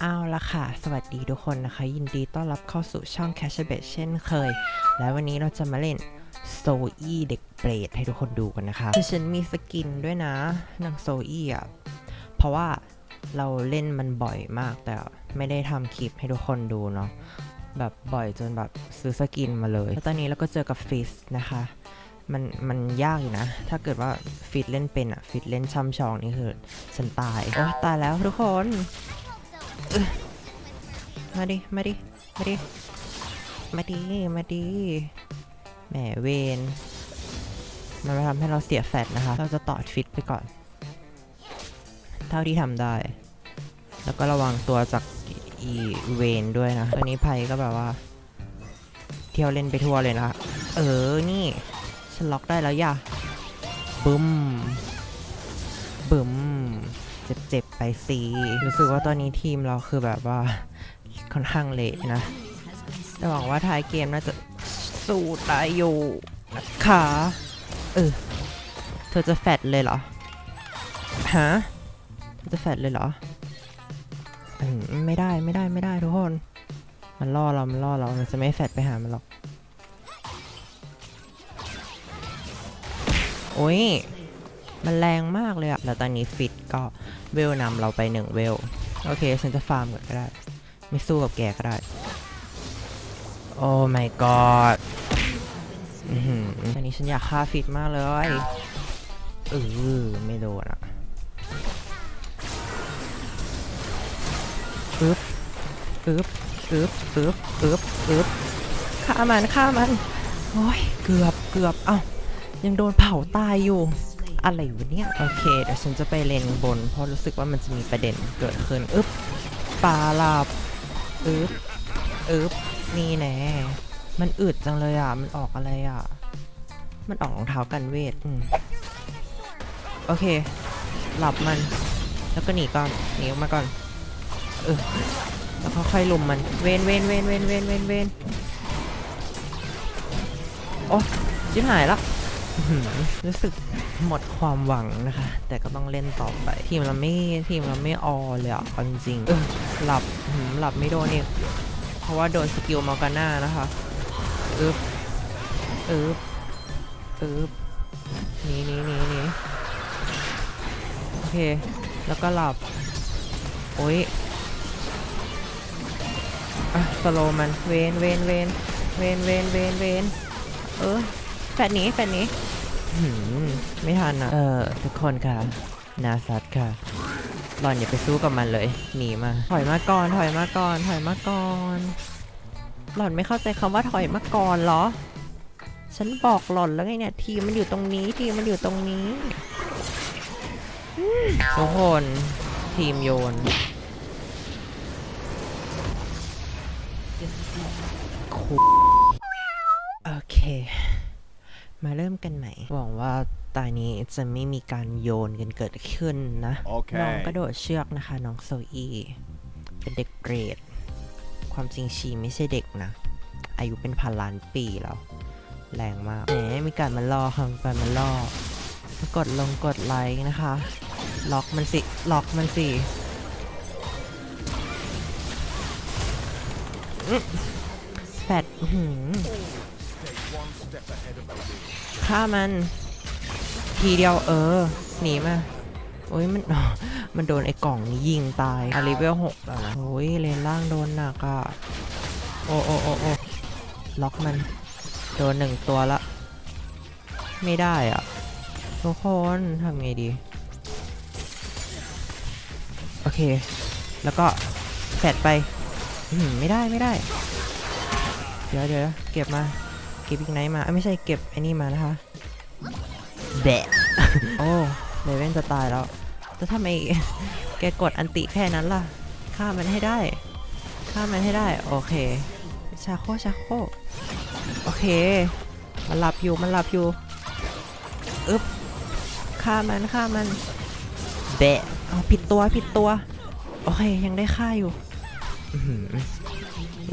เอาละค่ะ สวัสดีทุกคนนะคะ ยินดีต้อนรับเข้าสู่ช่อง Cash b e t เช่นเคย และวันนี้เราจะมาเล่นโซอี้เด็กเปรตให้ทุกคนดูกันนะคะคือฉันมีสกินด้วยนะนางโซอี้อะ เพราะว่าเราเล่นมันบ่อยมากแต่ไม่ได้ทำคลิปให้ทุกคนดูเนาะ แบบบ่อยจนแบบซื้อสกินมาเลยแล้วตอนนี้เราก็เจอกับฟิสนะคะ มันมันยากอยู่นะ ถ้าเกิดว่าฟิตเล่นเป็นอะฟิตเล่นช่ำชองนี่คือฉันตาย โอ้ตายแล้วทุกคน มาดิ มาดิ มาดิ มาดิ มาดิ แหมเวนมันมาทำให้เราเสียแฟตนะคะ เราจะต่อฟิตไปก่อน เท่าที่ทำได้ แล้วก็ระวังตัวจากอีเวนด้วยนะ ตัวนี้ไพ่ก็แบบว่า เที่ยวเล่นไปทั่วเลยนะ เออ นี่ฉันล็อกได้แล้วย่าบึ้มบึ้ม เจ็บๆไปสิรู้สึกว่าตอนนี้ทีมเราคือแบบว่าค่อนข้างเละนะ แต่หวังว่าท้ายเกมน่าจะสู้ได้อยู่นะคะเออเธอจะแฟดเลยเหรอฮะเธอจะแฟดเลยเหรออืมไม่ได้ไม่ได้ไม่ได้ทุกคน มันล่อเรา มันล่อเราเราจะไม่แฟดไปหามันหรอก โอ้ย มันแรงมากเลยอะแล้วตอนนี้ฟิตก็ เวลนำเราไปหนึ่งเวล โอเค ฉันจะฟาร์มก่อนก็ได้ ไม่สู้กับแกก็ได้ โอ้ my god อือหือตอนนี้ฉันอยากฆ่าฟิตมากเลยเออไม่โดนอะปึ๊บปึ๊บปึ๊บปึ๊บปึ๊บปึ๊บฆ่ามันฆ่ามัน โอ้ย เกือบเกือบ เอ้า ยังโดนเผาตายอยู่ อะไรวะเนี่ย โอเค เดี๋ยวฉันจะไปเลนบน เพราะรู้สึกว่ามันจะมีประเด็นเกิดขึ้น อึ๊บปลาลาบอึ๊บอึ๊บนี่แน่มันอึดจังเลยอะ มันออกอะไรอะ มันออกรองเท้ากันเวทอืมโอเค หลับมัน แล้วก็หนีก่อน หนีออกมาก่อน เออ แล้วค่อยๆลุมมัน เวนเวนเวนเวนเวนเวนเวนโอ้ชิบหายละอื้อหือ รู้สึกหมดความหวังนะคะ แต่ก็ต้องเล่นต่อไป ทีมเราไม่ทีมเราไม่ออเลยอะจริงๆเออหลับหลับไม่โดนเอีกเพราะว่าโดนสกิลมอร์กาน่านะคะอึบอึบอึบนีหนีหนีหนีโอเค แล้วก็หลับ โอ้ยอะสโลมัน เวนเวนเวนเวนเวนเวนเวนเออ แฟดหนีแฟดหนีหืมไม่ทันอะ เออทุกคนค่ะ นาซัดค่ะ หล่อนอย่าไปสู้กับมันเลย หนีมา ถอยมาก่อน ถอยมาก่อน ถอยมาก่อน หล่อนไม่เข้าใจคำว่าถอยมาก่อนเหรอ ฉันบอกหล่อนแล้วไงเนี่ย ทีมมันอยู่ตรงนี้ ทีมมันอยู่ตรงนี้อืมทุกคนทีมโยน คุโอเค มาเริ่มกันใหม่ หวังว่าตอนนี้จะไม่มีการโยนกันเกิดขึ้นนะโอเคน้องกระโดดเชือกนะคะ น้องโซอี้เป็นเด็กเกรด ความจริงชีไม่ใช่เด็กนะ อายุเป็นพันล้านปีแล้ว แรงมาก แหมมีการมาล่อค่ะมีการมาล่อกดลงกดไลค์นะคะ ล็อกมันสิ ล็อกมันสิอื้อแฟดอื้อหือ ฆ่ามัน ทีเดียวเออ หนีมา โอ้ยมัน มันโดนไอ้กล่องนี้ยิงตายอาริเวลหกแล้วนะโอ้ยเลนล่างโดนหนักอะ โอ้โอ้โอ้โอ้ล็อกมัน โดนหนึ่งตัวละ ไม่ได้อะ ทุกคนทำไงดี โอเค แล้วก็แฟดไปอืมไม่ได้ไม่ได้ เดี๋ยวเดี๋ยวเก็บมา เก็บอีกไนท์มาเอ้ยไม่ใช่เก็บไอ้นี่มานะคะแบะโอ้เลเว่นจะตายแล้วจะทำไมแกกดอันติแค่นั้นล่ะฆ่ามันให้ได้ฆ่ามันให้ได้โอเคชาโคชาโคโอเค มันหลับอยู่มันหลับอยู่อึ๊บฆ่ามันฆ่ามันแบะเอาผิดตัวผิดตัว โอเค ยังได้ฆ่าอยู่อื้อหือ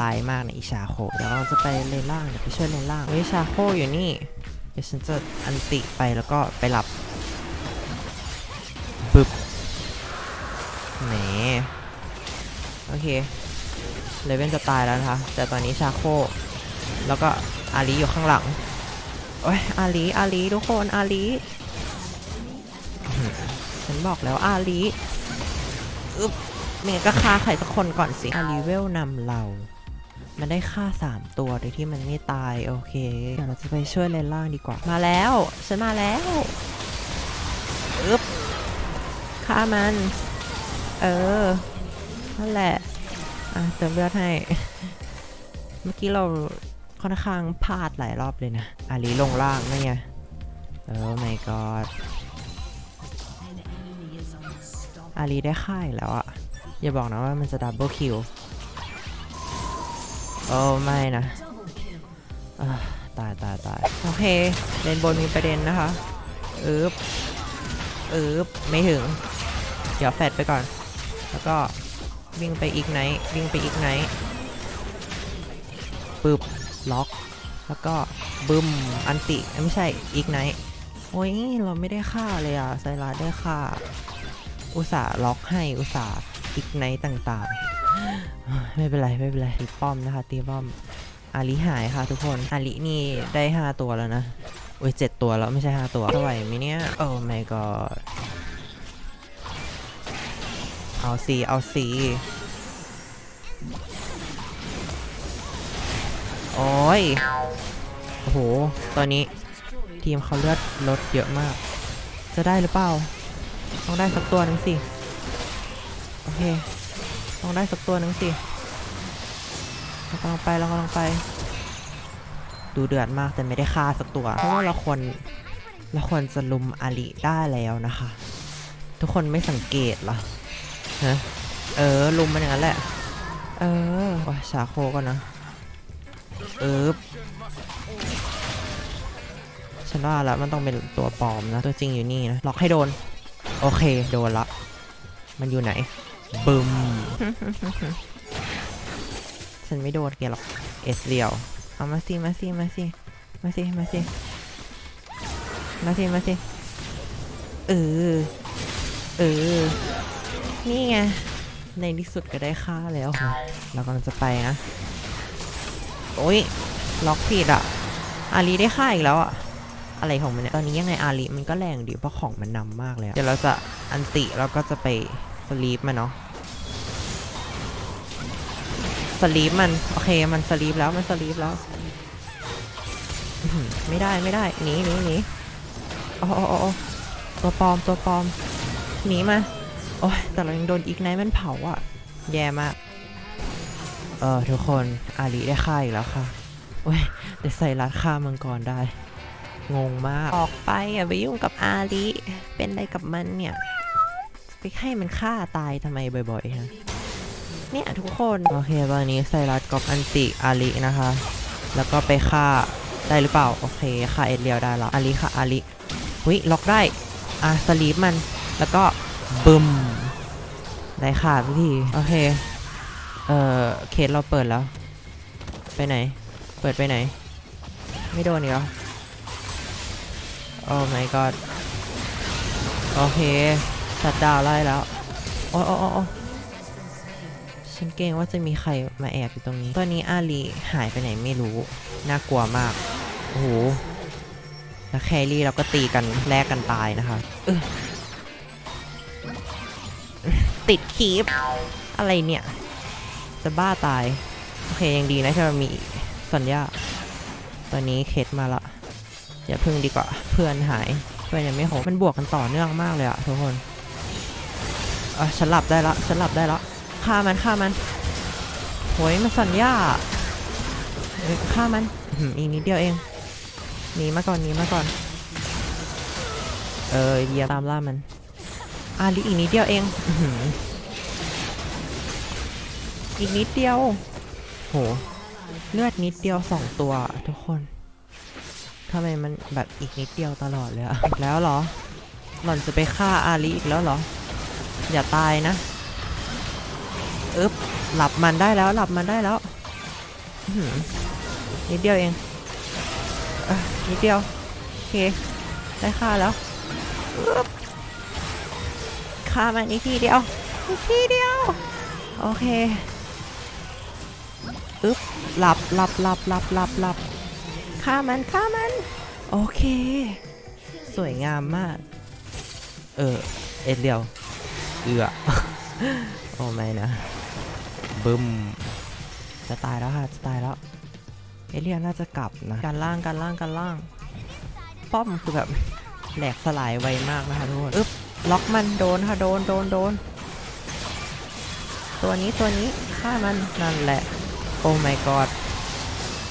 ลายมากนะอีชาโคเดี๋ยวเราจะไปเลนล่างเดี๋ยวไปช่วยเลนล่างเฮ้ยชาโคอยู่นี่เดี๋ยวฉันจะอันติไปแล้วก็ไปหลับบึบแหมโอเคเลเว่นจะตายแล้วนะคะ แต่ตอนนี้ชาโค แล้วก็อาลีอยู่ข้างหลัง โอ้ยอาลีอาลีทุกคนอาลีฉันบอกแล้วอาลีอึ๊บ เนี่ยก็ฆ่าใครสักคนก่อนสิอาลีเวลนำเรา มันได้ฆ่า 3 ตัวโดยที่มันไม่ตาย โอเค เดี๋ยวเราจะไปช่วยเลนล่างดีกว่า มาแล้ว ฉันมาแล้วอึ๊บฆ่ามัน เออ นั่นแหละ อะ เติมเลือดให้ เมื่อกี้เราค่อนข้างพลาดหลายรอบเลยนะ อาลีลงล่างนั่นไงโอ้ my god อาลีได้ค่ายแล้วอะ อย่าบอกนะว่ามันจะดับเบิลคิวโอ้ไม่นะตายตายตายโอเคเลนบนมีประเด็นนะคะอึบอึบไม่ถึง เดี๋ยวแฟดไปก่อน แล้วก็วิ่งไปอีกไหนวิ่งไปอีกไหนปึ๊บล็อก แล้วก็บึมอันติไม่ใช่อีกไหนโอ้ยเราไม่ได้ฆ่าเลยอะไซรัสได้ฆ่า อุตส่าห์ล็อกให้อุตส่าห์ อีกไนท์ต่างๆ ไม่เป็นไร ไม่เป็นไรตีป้อมนะคะ ตีป้อม อาลิหายค่ะทุกคน อาลินี่ได้ 5 ตัวแล้วนะโอ้ยเจ็ดตัวแล้ว ไม่ใช่ 5 ตัวเท่าไหร่ไหมเนี่ย โอ้ my god เอาสีเอาสีโอ้ย โอ้โห ตอนนี้ทีมเขาเลือดลดเยอะมาก จะได้หรือเปล่า ต้องได้สักตัวหนึ่งสิ โอเคต้องได้สักตัวหนึ่งสิเรากำลังไปเรากำลังไป ดูเดือดมากแต่ไม่ได้ฆ่าสักตัว เพราะว่าเราควรเราควรจะลุมอาลีได้แล้วนะคะ ทุกคนไม่สังเกตเหรอฮะเออลุมมันอย่างนั้นแหละ เออโอ้ยชาโคก่อนนะเออฉันว่าแล้วมันต้องเป็นตัวปลอมนะ ตัวจริงอยู่นี่นะ ล็อกให้โดน โอเค โดนละ มันอยู่ไหน บึมฉันไม่โดนแกหรอกเอสเรียว เอามาสิมาสิมาสิมาสิมาสิมาสิมาสิเออ เออ นี่ไง ในที่สุดก็ได้ค่าแล้ว เรากำลังจะไปนะ โอ้ย ล็อกผิดอะ อาลีได้ค่าอีกแล้วอะ อะไรของมันเนี่ย ตอนนี้ยังไงอาลีมันก็แรงดีเพราะของมันนำมากเลย เดี๋ยวเราจะอันติแล้วก็จะไป ลีปมันเนาะสลีปมัน โอเคมันสลีปแล้วมันสลีปแล้วไม่ได้ไม่ได้หนีหนีหนีโอ้โอ้โอ้ตัวปลอมตัวปลอมหนีมา โอ้ยแต่เรายังโดนอีกไนมันเผาอะ แย่มาก เออทุกคนอาลีได้ฆ่าอีกแล้วค่ะโอ้ยแต่ใส่รัดฆ่ามังกรได้ งงมาก ออกไปอย่าไปยุ่งกับอาลีเป็นอะไรกับมันเนี่ย ไปให้มันฆ่าตายทำไมบ่อยๆฮะเนี่ยทุกคน โอเคตอนนี้ใส่รัดกอบอันติอาลีนะคะ แล้วก็ไปฆ่าได้หรือเปล่า โอเคฆ่าเอ็ดเรียวได้แล้วอาลีค่ะอาลีหุยล็อกได้ อะสลีปมัน แล้วก็บึมได้ขาดสักทีโอเค เอ่อเคสเราเปิดแล้ว ไปไหน เปิดไปไหน ไม่โดนอีกเหรอโอ้ my god โอเค ชัดดาวไล่แล้วโอ้โอ้โอ้ฉันเกรงว่าจะมีใครมาแอบอยู่ตรงนี้ ตอนนี้อาลีหายไปไหนไม่รู้ น่ากลัวมาก โอ้โหแล้วแครี่เราก็ตีกันแลกกันตายนะคะ ติดคีปอะไรเนี่ย จะบ้าตาย โอเคยังดีนะที่เรามีสัญญาตอนนี้เคสมาละอย่าพึ่งดีกว่าเพื่อนหายเพื่อนยังไม่โหมันบวกกันต่อเนื่องมากเลยอะทุกคน อะฉันหลับได้ละฉันหลับได้ละฆ่ามันฆ่ามันโหยมันสัญญาเอ้ยฆ่ามันอีกนิดเดียวเองหนีมาก่อนหนีมาก่อนเออเดียวตามล่ามันอาลีอีกนิดเดียวเองอีกนิดเดียวโหเลือดนิดเดียวสองตัวทุกคนทำไมมันแบบอีกนิดเดียวตลอดเลยอะแล้วเหรอหล่อนจะไปฆ่าอาลีอีกแล้วเหรอ อย่าตายนะอึ๊บหลับมันได้แล้วหลับมันได้แล้วอื้อหือนิดเดียวเองอนิดเดียวโอเคได้ฆ่าแล้วอึ๊บฆ่ามันอีกทีเดียวอีกทีเดียว โอเคอึ๊บหลับหลับหลับหลับหลับหลับฆ่ามันฆ่ามัน โอเค สวยงามมาก เออ เอ็ดเดียว เอือโอ้ไม่นะบึมจะตายแล้วค่ะจะตายแล้วเอเลียนน่าจะกลับนะการล่างการล่างการล่าง ป้อมคือแบบแหลกสลายไวมากนะคะทุกคนอึ๊บล็อกมันโดนค่ะโดนโดนโดนตัวนี้ตัวนี้ฆ่ามันนั่นแหละ โอ้ my god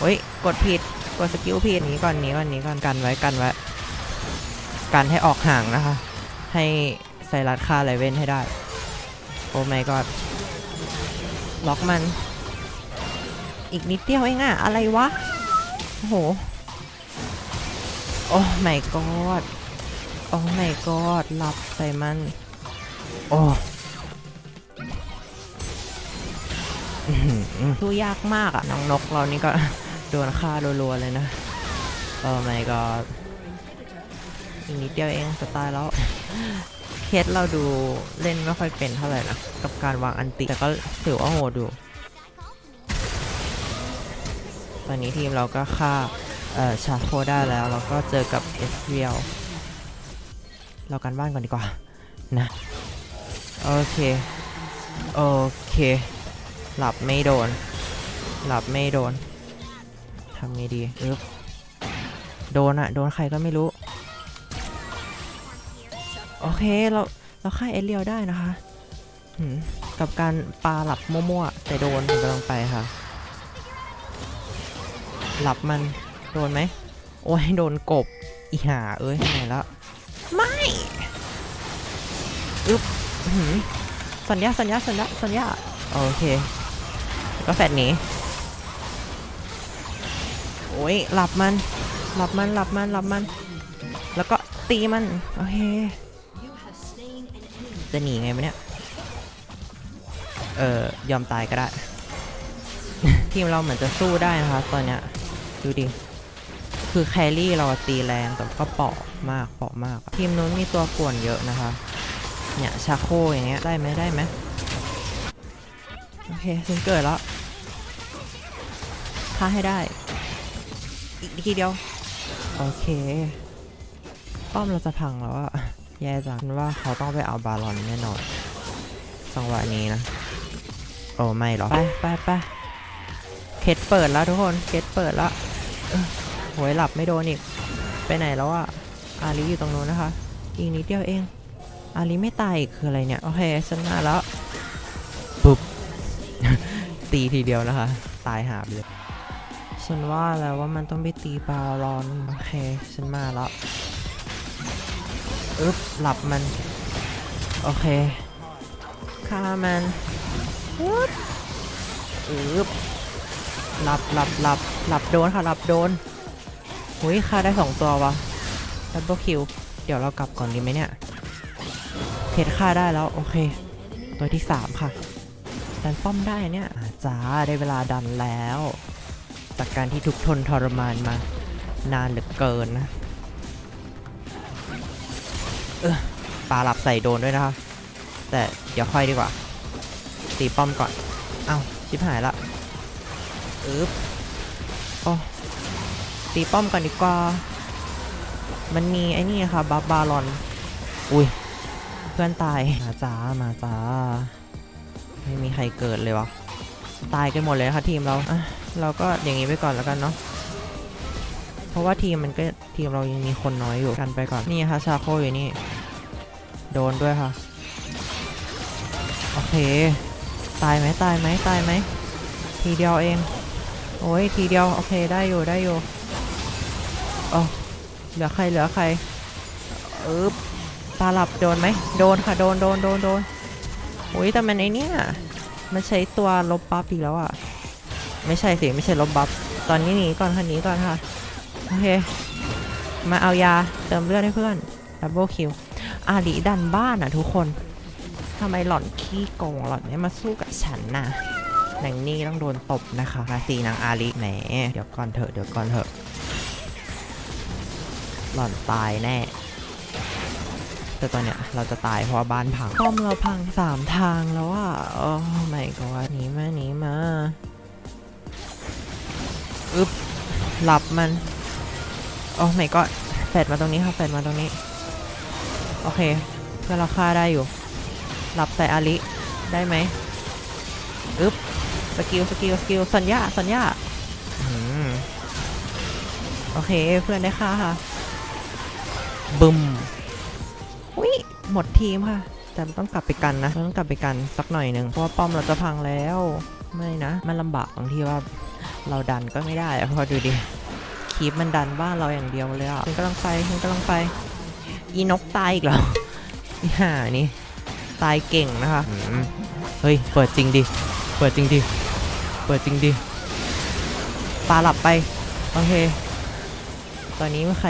เฮ้ยกดผิดกดสกิลผิดหนีก่อนหนีก่อนหนีก่อนกันไว้กันไว้กันให้ออกห่างนะคะ ให้ไซรัสฆ่าไลเว่นให้ได้ โอ้ my god ล็อกมัน อีกนิดเดียวเองอะอะไรวะ โอ้โห โอ้ my god โอ้ my god หลับใส่มัน โอ้อื้อหือสู้ยากมากอะน้องนกเรานี่ก็ โดนฆ่ารัวๆเลยนะ โอ้ my god อีกนิดเดียวเองจะตายแล้ว สเราดูเล่นไม่ค่อยเป็นเท่าไหร่นะ กับการวางอันติ แต่ก็ถือว่าโหดอยู่ตอนนี้ทีมเราก็ฆ่าชาโคได้แล้วเราก็เจอกับเอสเ l ลเรากันบ้านก่อนดีกว่านะโอเค โอเค หลับไม่โดน หลับไม่โดนทำไงดีอึ๊บโดนอะโดนใครก็ไม่รู้ โอเค เรา เราฆ่าเอเลียวได้นะคะกับการปลาหลับมั่วๆ แต่โดนผมกำลังไปค่ะ หลับมัน โดนไหม โอ้ย โดนกบ อีห่า เอ้ยไหนแล้วไม่อึ๊บสัญญา สัญญา สัญญา สัญญา โอเค ก็แฟดหนี โอ้ย หลับมัน หลับมัน หลับมัน หลับมัน แล้วก็ตีมัน โอเค จะหนีไงวะเนี่ย เออยอมตายก็ได้ ทีมเราเหมือนจะสู้ได้นะคะตอนเนี้ยดูดิ คือแครี่เราตีแรงแต่ก็เปาะมากเปาะมาก ทีมนู้นมีตัวป่วนเยอะนะคะ เนี่ยชาโคอย่างเงี้ยได้ไหมได้ไหมโอเคฉันเกิดแล้วฆ่าให้ได้ อีกทีเดียว โอเค ป้อมเราจะพังแล้วอะ แย่จังฉันว่าเขาต้องไปเอาบาลอนแน่นอนจังหวะนี้นะ โอ้ไม่หรอ ไปไปไปเคสเปิดแล้วทุกคน เคสเปิดแล้วเอ้อโหยหลับไม่โดนอีก ไปไหนแล้วอะอาลีอยู่ตรงนู้นนะคะ อีกนิดเดียวเอง อาลีไม่ตายคืออะไรเนี่ย โอเคฉันมาแล้ว ปุ๊บ ตีทีเดียวนะคะ ตายหาไปเลย ฉันว่าแล้วว่ามันต้องไปตีบาลอน โอเค ฉันมาแล้ว อึ๊บหลับมัน โอเคฆ่ามันอึ๊บอึ๊บหลับหลับหลับหลับโดนค่ะหลับโดนหุยฆ่าได้สองตัววะดับเบิลคิวเดี๋ยวเรากลับก่อนดีไหมเนี่ยเพชรฆ่าได้แล้วโอเค ตัวที่สามค่ะดันป้อมได้เนี่ยจ้าได้เวลาดันแล้ว จากการที่ทุกทนทรมานมานานเหลือเกินนะ ปลาหลับใส่โดนด้วยนะคะแต่เดี๋ยวค่อยดีกว่า ตีป้อมก่อน เอา้าชิบหายละอึ๊บโอ้ตีป้อมก่อนดีกว่า มันมีไอ้นี่ค่ะบัฟบาลอน อุ้ย เพื่อนตาย มาจ้า มาจ้า ไม่มีใครเกิดเลยวะ ตายกันหมดเลยค่ะทีมเรา เราก็อย่างนี้ไปก่อนแล้วกันเนาะ เพราะว่าทีมมันก็ทีมเรายังมีคนน้อยอยู่กันไปก่อนนี่ค่ะชาโคอยู่นี่ โดนด้วยค่ะ โอเค ตายไหมตายไหมตายไหมทีเดียวเอง โอ้ยทีเดียวโอเคได้อยู่ได้อยู่โอ้เหลือใครเหลือใครเอึ๊บตาหลับโดนไหมโดนค่ะโดนโดนโดนโดนโอ้ยแต่มันไอเนี้ยมันใช้ตัวลบบัฟอีกแล้วอะ ไม่ใช่สิไม่ใช่ลบบัฟตอนนี้หนีก่อนค่ะหนีก่อนค่ะ โอเค มาเอายาเติมเลือดให้เพื่อนดับเบิลคิวอาลีดันบ้านอะทุกคนทำไมหล่อนขี้โกงหล่อนไม่มาสู้กับฉันน่ะนางนี่ต้องโดนตบนะคะราศีนางอาลีแหมเดี๋ยวก่อนเถอะเดี๋ยวก่อนเถอะ หล่อนตายแน่แต่ตอนเนี้ยเราจะตายเพราะบ้านพังป้อมเราพังสามทางแล้วอะโอ้ไม่ก็หนีมาหนีมา อึบหลับมัน โอ้ไม่ก็แฟดมาตรงนี้ค่ะแฟดมาตรงนี้ โอเค เพื่อนเราฆ่าได้อยู่ หลับใส่อาลิ ได้ไหมอึบสกิล สกิล สกิล สัญญา สัญญาอืมโอเค เพื่อนได้ฆ่าค่ะ บึมอุ้ยหมดทีมค่ะ แต่มันต้องกลับไปกันนะเราต้องกลับไปกันสักหน่อยหนึ่งเพราะว่าป้อมเราจะพังแล้ว ไม่นะ มันลำบากตรงที่ว่า เราดันก็ไม่ได้อะเพราะดูดิ คีปมันดันบ้านเราอย่างเดียวเลยอะฉันกำลังไปฉันกำลังไปอีนกตายอีกแล้วอีห่านี่ตายเก่งนะคะเฮ้ยเปิดจริงดิเปิดจริงดิเปิดจริงดิปลาหลับไปโอเค ตอนนี้มีใคร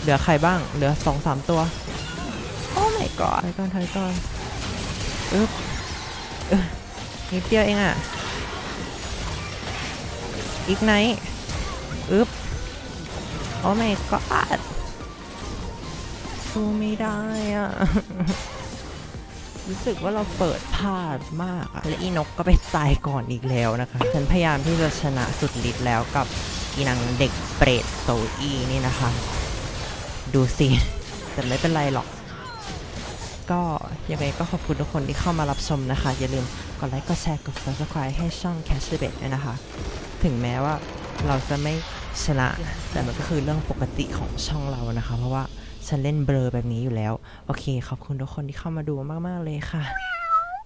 เหลือใครบ้างเหลือสองสามตัวโอ้ my god ถอยก่อนถอยก่อนอึ๊บเอ้ยนิดเดียวเองอะอีกไนอึ๊บ โอ้ my god สู้ไม่ได้อะรู้สึกว่าเราเปิดพลาดมากอะและอีนกก็ไปตายก่อนอีกแล้วนะคะ ฉันพยายามที่จะชนะสุดฤทธิ์แล้วกับอีนางเด็กเปรตโซอีนี่นะคะ ดูสิ แต่ไม่เป็นไรหรอก ก็ยังไงก็ขอบคุณทุกคนที่เข้ามารับชมนะคะ อย่าลืมกดไลค์ กดแชร์ กด subscribe ให้ช่อง Cash the Bet ด้วยนะคะ ถึงแม้ว่าเราจะไม่ ชนะ แต่มันก็คือเรื่องปกติของช่องเรานะคะ เพราะว่าฉันเล่นเบลอแบบนี้อยู่แล้ว โอเค ขอบคุณทุกคนที่เข้ามาดูมาก ๆ เลยค่ะ